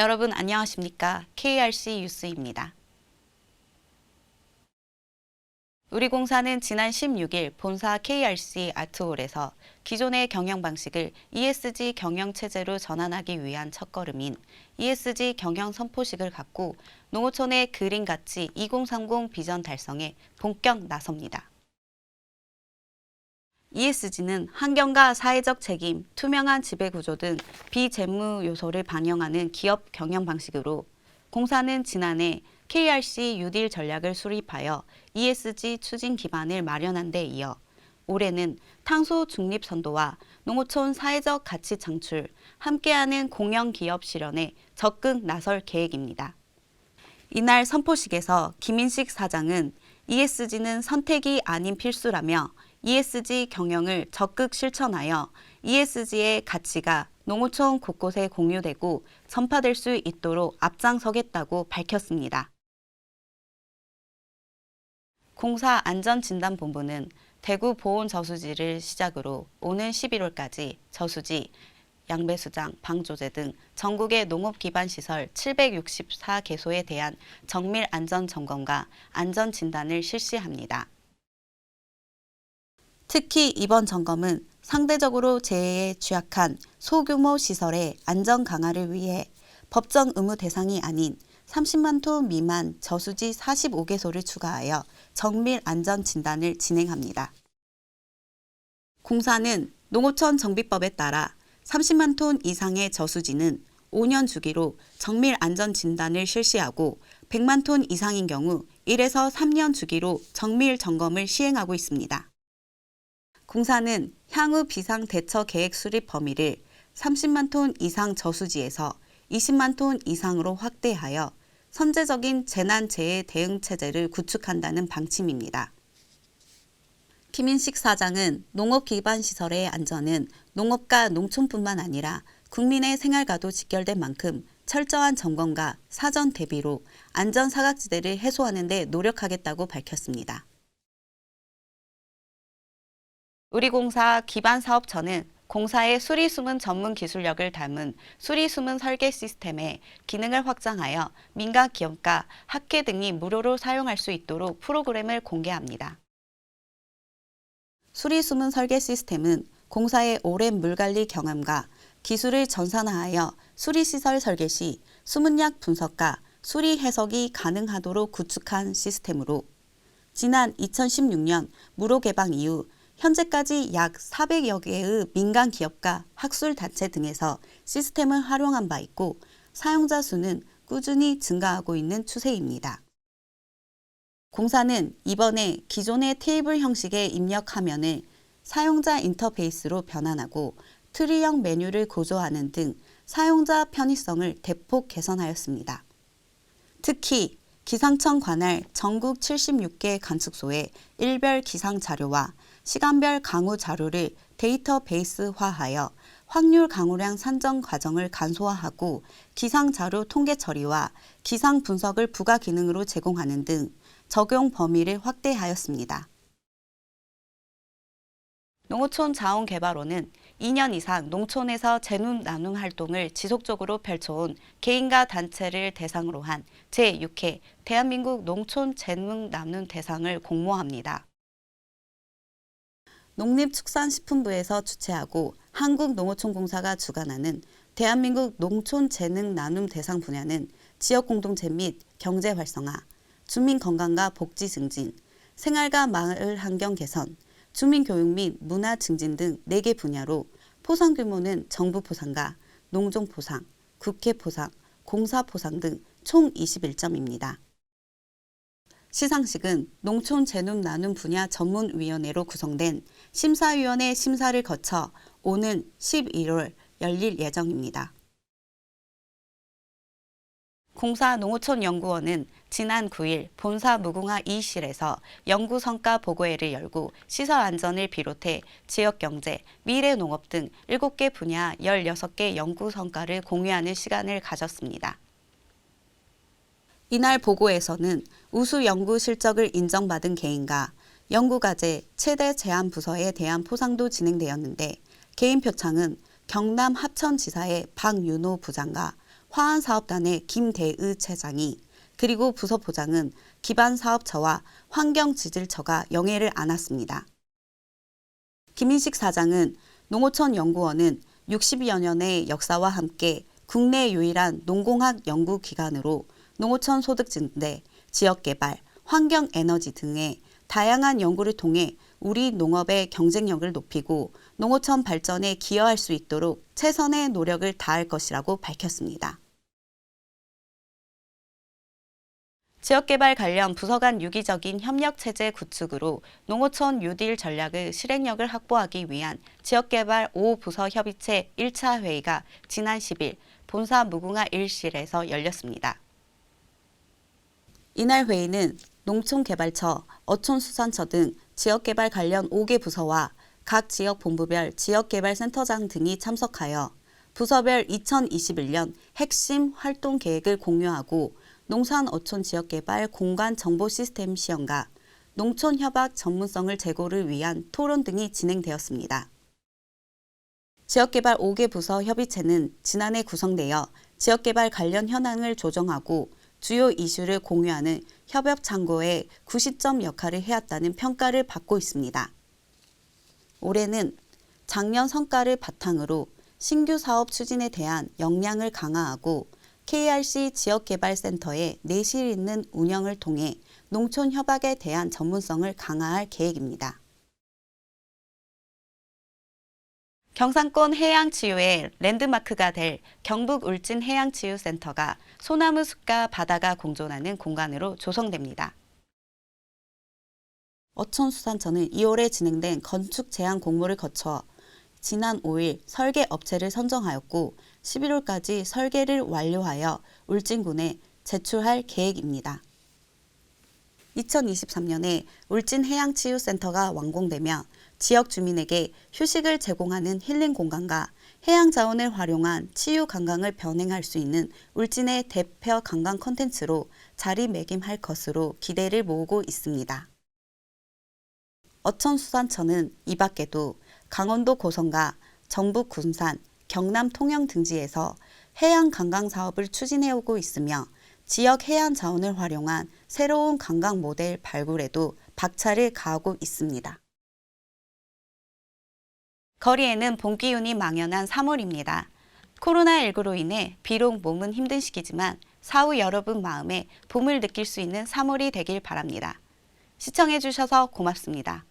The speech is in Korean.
여러분 안녕하십니까? KRC 뉴스입니다. 우리 공사는 지난 16일 본사 KRC 아트홀에서 기존의 경영 방식을 ESG 경영 체제로 전환하기 위한 첫걸음인 ESG 경영 선포식을 갖고 농어촌의 그린 가치 2030 비전 달성에 본격 나섭니다. ESG는 환경과 사회적 책임, 투명한 지배 구조 등 비재무 요소를 반영하는 기업 경영 방식으로 공사는 지난해 KRC 뉴딜 전략을 수립하여 ESG 추진 기반을 마련한 데 이어 올해는 탄소 중립 선도와 농어촌 사회적 가치 창출, 함께하는 공영 기업 실현에 적극 나설 계획입니다. 이날 선포식에서 김인식 사장은 ESG는 선택이 아닌 필수라며 ESG 경영을 적극 실천하여 ESG의 가치가 농어촌 곳곳에 공유되고 전파될 수 있도록 앞장서겠다고 밝혔습니다. 공사 안전진단본부는 대구 보온 저수지를 시작으로 오는 11월까지 저수지, 양배수장, 방조제 등 전국의 농업 기반 시설 764개소에 대한 정밀 안전 점검과 안전 진단을 실시합니다. 특히 이번 점검은 상대적으로 재해에 취약한 소규모 시설의 안전 강화를 위해 법정 의무 대상이 아닌 30만 톤 미만 저수지 45개소를 추가하여 정밀 안전 진단을 진행합니다. 공사는 농어촌 정비법에 따라 30만 톤 이상의 저수지는 5년 주기로 정밀 안전 진단을 실시하고 100만 톤 이상인 경우 1에서 3년 주기로 정밀 점검을 시행하고 있습니다. 공사는 향후 비상 대처 계획 수립 범위를 30만 톤 이상 저수지에서 20만 톤 이상으로 확대하여 선제적인 재난 재해 대응 체제를 구축한다는 방침입니다. 김인식 사장은 농업 기반 시설의 안전은 농업과 농촌뿐만 아니라 국민의 생활과도 직결된 만큼 철저한 점검과 사전 대비로 안전 사각지대를 해소하는 데 노력하겠다고 밝혔습니다. 우리공사 기반 사업처는 공사의 수리수문 전문 기술력을 담은 수리수문 설계 시스템의 기능을 확장하여 민간 기업과 학회 등이 무료로 사용할 수 있도록 프로그램을 공개합니다. 수리수문 설계 시스템은 공사의 오랜 물관리 경험과 기술을 전산화하여 수리시설 설계 시 수문약 분석과 수리 해석이 가능하도록 구축한 시스템으로 지난 2016년 무료 개방 이후 현재까지 약 400여 개의 민간 기업과 학술 단체 등에서 시스템을 활용한 바 있고 사용자 수는 꾸준히 증가하고 있는 추세입니다. 공사는 이번에 기존의 테이블 형식의 입력 화면을 사용자 인터페이스로 변환하고 트리형 메뉴를 고조하는 등 사용자 편의성을 대폭 개선하였습니다. 특히 기상청 관할 전국 76개 관측소의 일별 기상 자료와 시간별 강우 자료를 데이터베이스화하여 확률 강우량 산정 과정을 간소화하고 기상 자료 통계 처리와 기상 분석을 부가 기능으로 제공하는 등 적용 범위를 확대하였습니다. 농어촌 자원개발원은 2년 이상 농촌에서 재눔 나눔 활동을 지속적으로 펼쳐온 개인과 단체를 대상으로 한 제6회 대한민국 농촌 재눔 나눔 대상을 공모합니다. 농림축산식품부에서 주최하고 한국농어촌공사가 주관하는 대한민국 농촌재능 나눔 대상 분야는 지역공동체 및 경제 활성화, 주민 건강과 복지 증진, 생활과 마을 환경 개선, 주민 교육 및 문화 증진 등 4개 분야로 포상 규모는 정부 포상과 농종 포상, 국회 포상, 공사 포상 등 총 21점입니다. 시상식은 농촌 재눔 나눔 분야 전문위원회로 구성된 심사위원회 심사를 거쳐 오는 11월 열릴 예정입니다. 공사 농어촌 연구원은 지난 9일 본사 무궁화 2실에서 연구 성과 보고회를 열고 시설 안전을 비롯해 지역 경제, 미래 농업 등 7개 분야 16개 연구 성과를 공유하는 시간을 가졌습니다. 이날 보고에서는 우수 연구 실적을 인정받은 개인과 연구과제 최대 제안 부서에 대한 포상도 진행되었는데 개인 표창은 경남 합천지사의 박윤호 부장과 화한사업단의 김대의 차장이 그리고 부서 부장은 기반사업처와 환경지질처가 영해를 안았습니다. 김인식 사장은 농어촌 연구원은 60여 년의 역사와 함께 국내 유일한 농공학 연구기관으로 농어촌 소득 증대, 지역 개발, 환경 에너지 등의 다양한 연구를 통해 우리 농업의 경쟁력을 높이고 농어촌 발전에 기여할 수 있도록 최선의 노력을 다할 것이라고 밝혔습니다. 지역개발 관련 부서 간 유기적인 협력체제 구축으로 농어촌 뉴딜 전략의 실행력을 확보하기 위한 지역개발 5부서 협의체 1차 회의가 지난 10일 본사 무궁화 1실에서 열렸습니다. 이날 회의는 농촌개발처, 어촌수산처 등 지역개발 관련 5개 부서와 각 지역 본부별 지역개발센터장 등이 참석하여 부서별 2021년 핵심 활동 계획을 공유하고 농산 어촌 지역개발 공간 정보 시스템 시험과 농촌 협약 전문성을 제고를 위한 토론 등이 진행되었습니다. 지역개발 5개 부서 협의체는 지난해 구성되어 지역개발 관련 현황을 조정하고 주요 이슈를 공유하는 협업 창고의 구시점 역할을 해왔다는 평가를 받고 있습니다. 올해는 작년 성과를 바탕으로 신규 사업 추진에 대한 역량을 강화하고 KRC 지역개발센터의 내실 있는 운영을 통해 농촌 협약에 대한 전문성을 강화할 계획입니다. 경상권 해양치유의 랜드마크가 될 경북 울진 해양치유센터가 소나무 숲과 바다가 공존하는 공간으로 조성됩니다. 어촌수산처는 2월에 진행된 건축 제안 공모를 거쳐 지난 5일 설계 업체를 선정하였고 11월까지 설계를 완료하여 울진군에 제출할 계획입니다. 2023년에 울진해양치유센터가 완공되며 지역 주민에게 휴식을 제공하는 힐링 공간과 해양 자원을 활용한 치유 관광을 병행할 수 있는 울진의 대표 관광 콘텐츠로 자리매김할 것으로 기대를 모으고 있습니다. 어촌수산처는 이 밖에도 강원도 고성과 전북 군산, 경남 통영 등지에서 해양 관광 사업을 추진해오고 있으며 지역 해안 자원을 활용한 새로운 관광 모델 발굴에도 박차를 가하고 있습니다. 거리에는 봄 기운이 망연한 3월입니다. 코로나19로 인해 비록 몸은 힘든 시기지만 사후 여러분 마음에 봄을 느낄 수 있는 3월이 되길 바랍니다. 시청해주셔서 고맙습니다.